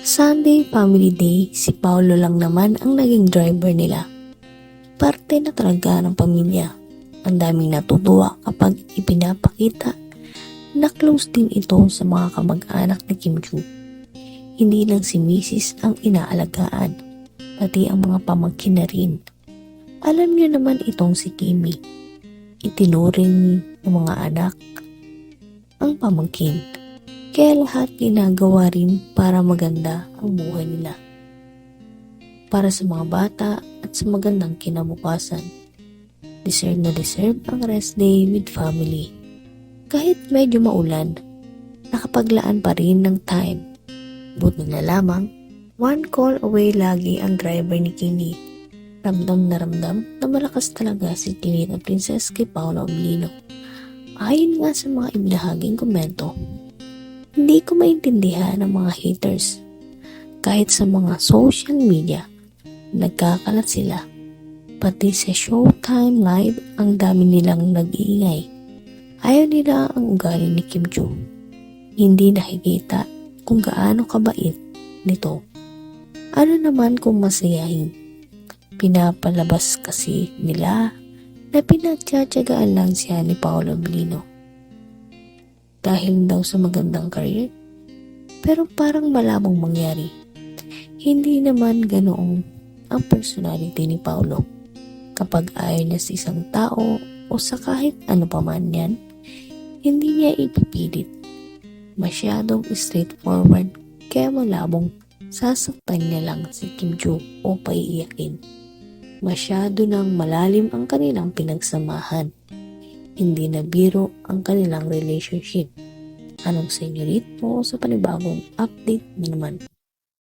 Sunday Family Day, si Paolo lang naman ang naging driver nila. Parte na talaga ng pamilya. Ang daming natutuwa kapag ipinapakita na close din ito sa mga kamag-anak ni Kim Chu. Hindi lang si Mrs. ang inaalagaan, pati ang mga pamangkin na rin. Alam niyo naman itong si Kimi. Itinuring ng mga anak ang pamangkin. Kaya lahat ginagawa rin para maganda ang buhay nila. Para sa mga bata at sa magandang kinabukasan. Deserve na deserve ang rest day with family. Kahit medyo maulan, nakapaglaan pa rin ng time. Buti na lamang, one call away lagi ang driver ni Kimi. Ramdam na ramdam na malakas talaga si Tinita Princess kay Paolo Oblino. Ayon nga sa mga ibinahaging komento, hindi ko maintindihan ang mga haters. Kahit sa mga social media, nagkakalat sila. Pati sa Showtime Live, ang dami nilang nag-iingay. Ayaw nila ang ugali ni Kim Joo. Hindi nakikita kung gaano kabait nito. Ano naman kung masayahin? Pinapalabas kasi nila na pinagtsatsagaan lang siya ni Paolo Blino dahil daw sa magandang career. Pero parang malabong mangyari. Hindi naman ganoong ang personality ni Paulo. Kapag ayaw niya sa isang tao o sa kahit ano pa man yan, hindi niya ipipilit. Masyadong straightforward kaya malabong sasaktan niya lang si Kim Joo o paiiyakin. Masyado nang malalim ang kanilang pinagsamahan hindi na biro ang kanilang relationship. Anong sa inyo rito sa panibagong update na naman?